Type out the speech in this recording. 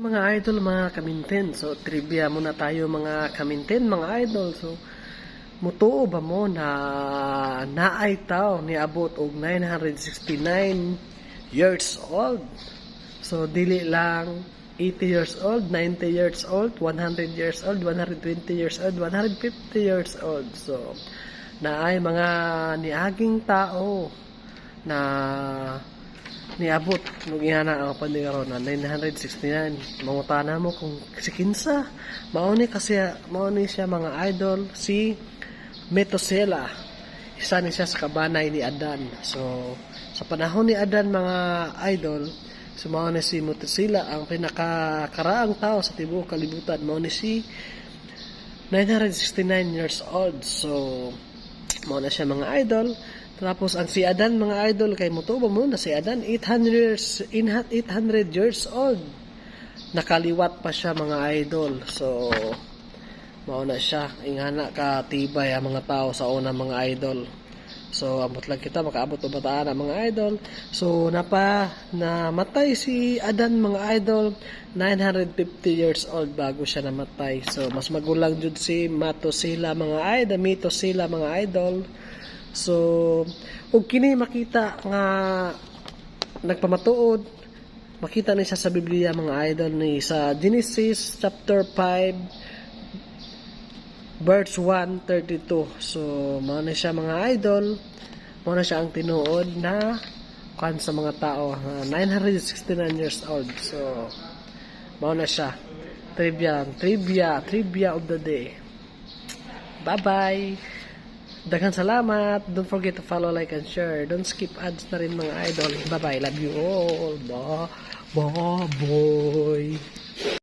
Mga idol, mga kaminten. So, trivia muna tayo mga kaminten, mga idol. So, mutuo ba mo na naay tao ni abot og 969 years old? So, dili lang 80 years old, 90 years old, 100 years old, 120 years old, 150 years old. So, naay mga niaging tao na niabot nung ihana ang pandigaro na 969 mangutana mo kung si kinsa. Mauni kasi mauni siya mga idol. Si Metosela. Isa ni siya sa kabanay ni Adan. So sa panahon ni Adan mga idol so mauni si Metosela ang pinakakaraang tao sa tibuok kalibutan. Mauni si 969 years old. So mauna siya mga idol tapos ang si Adan mga idol kay Mutubo mo na si Adan 800 years in 800 years old. Nakaliwat pa siya mga idol. So mauna siya ingana ka tibay ang mga tao sa una mga idol. So ambot lang kita makaabot o bataan ang mga idol. So napa namatay si Adan mga idol 950 years old bago siya namatay. So mas magulang jud si Matosila mga idol, Mitosila mga idol. So, ug kini makita nga nagpamatuod, makita ni siya sa Biblia mga idol ni sa Genesis chapter 5 verse 132. So, mao na siya mga idol, mao na siya ang tinuod na kan sa mga tao ah, 969 years old. So, mao na siya. Trivia, trivia, trivia of the day. Bye-bye! Daghang salamat. Don't forget to follow, like, and share. Don't skip ads na rin mga idol. Bye-bye. Love you all. Bye. Bye, boy.